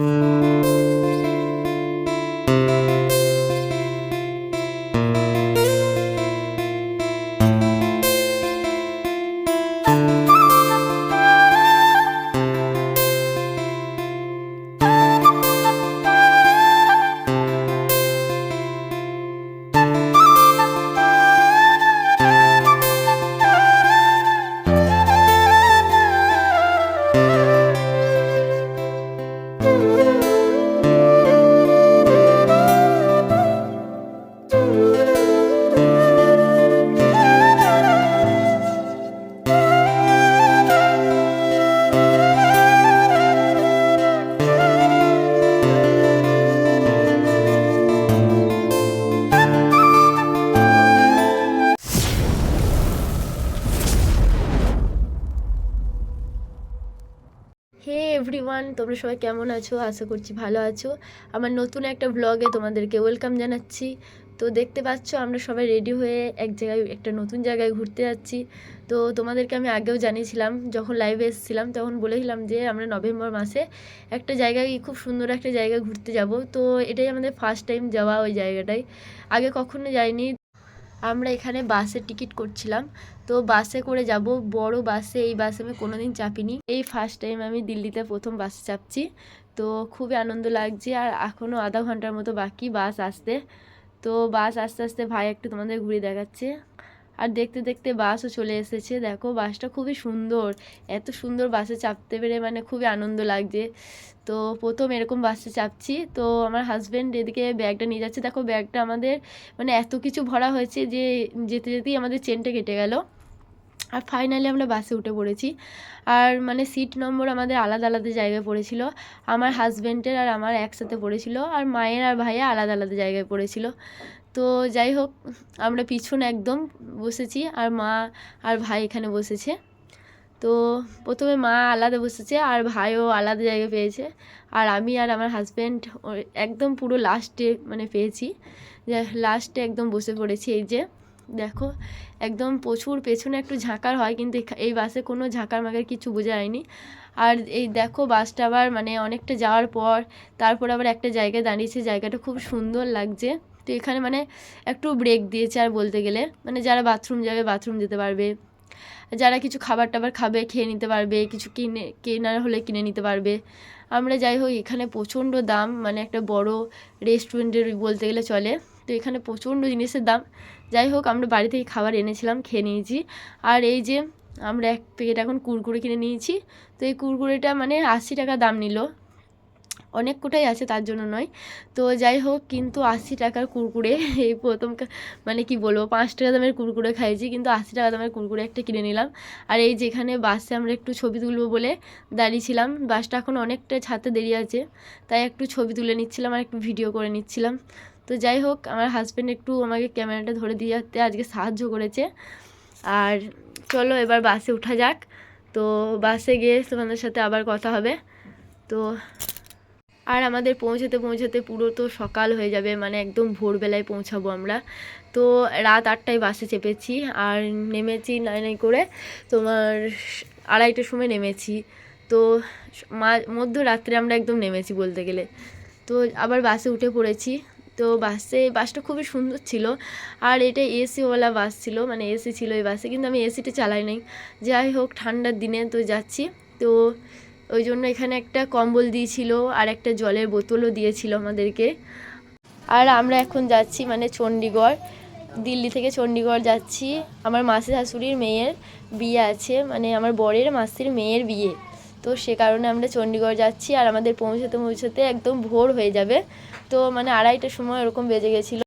Música হে everyone তোমরা সবাই কেমন আছো? আশা করছি ভালো আছো। আমার নতুন একটা ব্লগে তোমাদেরকে ওয়েলকাম জানাচ্ছি। তো দেখতে পাচ্ছ, আমরা সবাই রেডি হয়ে এক জায়গায়, একটা নতুন জায়গায় ঘুরতে যাচ্ছি। তো তোমাদেরকে আমি আগেও জানিয়েছিলাম, যখন লাইভে এসেছিলাম, তখন বলেছিলাম যে আমরা নভেম্বর মাসে একটা জায়গায়, খুব সুন্দর একটা জায়গায় ঘুরতে যাব। তো এটাই আমাদের ফার্স্ট টাইম যাওয়া ওই জায়গাটায়। আগে কখনো যাইনি। আমরা এখানে বাসের টিকিট করছিলাম। তো বাসে করে যাব, বড় বাসে, এই বাসে আমি কোনোদিন চাপিনি। এই ফার্স্ট টাইম আমি দিল্লিতে প্রথম বাসে চাপছি। তো খুবই আনন্দ লাগছে আর এখনও আধা ঘণ্টার মতো বাকি বাস আসতে। তো বাস আস্তে আস্তে ভাই একটু তোমাদের ঘুরে দেখাচ্ছে। আর দেখতে দেখতে বাসও চলে এসেছে। দেখো, বাসটা খুবই সুন্দর। এত সুন্দর বাসে চাপতে পেরে মানে খুবই আনন্দ লাগছে। তো প্রথম এরকম বাসে চাপছি। তো আমার হাজব্যান্ড এদিকে ব্যাগটা নিয়ে যাচ্ছে। দেখো, ব্যাগটা আমাদের মানে এত কিছু ভরা হয়েছে যে যেতে যেতেই আমাদের চেনটা কেটে গেল। আর ফাইনালি আমরা বাসে উঠে পড়েছি। আর মানে সিট নম্বর আমাদের আলাদা আলাদা জায়গায় পড়েছিল। আমার হাজব্যান্ডের আর আমার একসাথে পড়েছিল। আর মায়ের আর ভাইয়া আলাদা আলাদা জায়গায় পড়েছিল। তো যাই হোক, আমরা পিছনে একদম বসেছি আর মা আর ভাই এখানে বসেছে। তো প্রথমে মা আলাদা বসেছে আর ভাইও আলাদা জায়গায় পেয়েছে। আর আমি আর আমার হাজব্যান্ড একদম পুরো লাস্টে মানে পেয়েছি। লাস্টে একদম বসে পড়েছি এই যে। দেখো, একদম প্রচুর পেছনে একটু ঝাঁকার হয়, কিন্তু এই বাসে কোনো ঝাঁকার মাকার কিছু বোঝা যায়নি। আর এই দেখো, বাসটা আবার মানে অনেকটা যাওয়ার পর, তারপর আবার একটা জায়গায় দাঁড়িয়েছে, জায়গাটা খুব সুন্দর লাগছে। তো এখানে মানে একটু ব্রেক দিয়েছে আর বলতে গেলে। মানে যারা বাথরুম যাবে বাথরুম যেতে পারবে। যারা কিছু খাবার টাবার খাবে, খেয়ে নিতে পারবে, কিছু কিনে, কেনার হলে কিনে নিতে পারবে। আমরা যাই হোক, এখানে প্রচণ্ড দাম মানে একটা বড় রেস্টুরেন্টের বলতে গেলে চলে। তো এখানে প্রচণ্ড জিনিসের দাম। যাই হোক, আমরা বাড়ি থেকে খাবার এনেছিলাম, খেয়ে নিয়েছি। আর এই যে আমরা এক প্যাকেট এখন কুরকুরে কিনে নিয়েছি। তো এই কুরকুরেটা মানে আশি টাকা দাম নিল। অনেক কোটাই আছে, তার জন্য নয়। তো যাই হোক, কিন্তু আশি টাকার কুরকুরে, এই প্রথম মানে কি বলব, পাঁচ টাকা দামের কুরকুরে খাইছি কিন্তু আশি টাকা দামের কুরকুরে একটা কিনে নিলাম। আর এই যেখানে বাসে আমরা একটু ছবি তুলবো বলে দাঁড়িয়েছিলাম, বাসটা এখন অনেকটা ছাতে দেরি আছে, তাই একটু ছবি তুলে নিচ্ছিলাম আর একটু ভিডিও করে নিচ্ছিলাম। তো যাই হোক, আমার হাজব্যান্ড একটু আমাকে ক্যামেরাটা ধরে দিয়ে যাতে আজকে সাহায্য করেছে। আর চলো এবার বাসে ওঠা যাক। তো বাসে গিয়ে তোমাদের সাথে আবার কথা হবে। তো আর আমাদের পৌঁছতে পৌঁছতে পুরো তো সকাল হয়ে যাবে মানে একদম ভোরবেলায় পৌঁছাবো আমরা। তো রাত আটটায় বাসে চেপেছি আর নেমেছি নাই নাই করে তোমার আড়াইটার সময় নেমেছি। তো মধ্যরাত্রে আমরা একদম নেমেছি বলতে গেলে। তো আবার বাসে উঠে পড়েছি। তো বাসে, বাসটা খুবই সুন্দর ছিল। আর এটা এসিওয়ালা বাস ছিল মানে এসি ছিল এই বাসে, কিন্তু আমি এসিটা চালাই নাই। যাই হোক, ঠান্ডার দিনে তো যাচ্ছি। তো ওই জন্য এখানে একটা কম্বল দিয়েছিল আর একটা জলের বোতলও দিয়েছিল আমাদেরকে। আর আমরা এখন যাচ্ছি মানে চণ্ডীগড় দিল্লি থেকে চণ্ডীগড় যাচ্ছি। আমার মাসি শাশুড়ির মেয়ের বিয়ে আছে মানে আমার বরের মাসির মেয়ের বিয়ে। তো সে কারণে আমরা চণ্ডীগড় যাচ্ছি আর আমাদের পৌঁছাতে পৌঁছতে একদম ভোর হয়ে যাবে। তো মানে আড়াইটার সময় ওরকম বেজে গেছিল।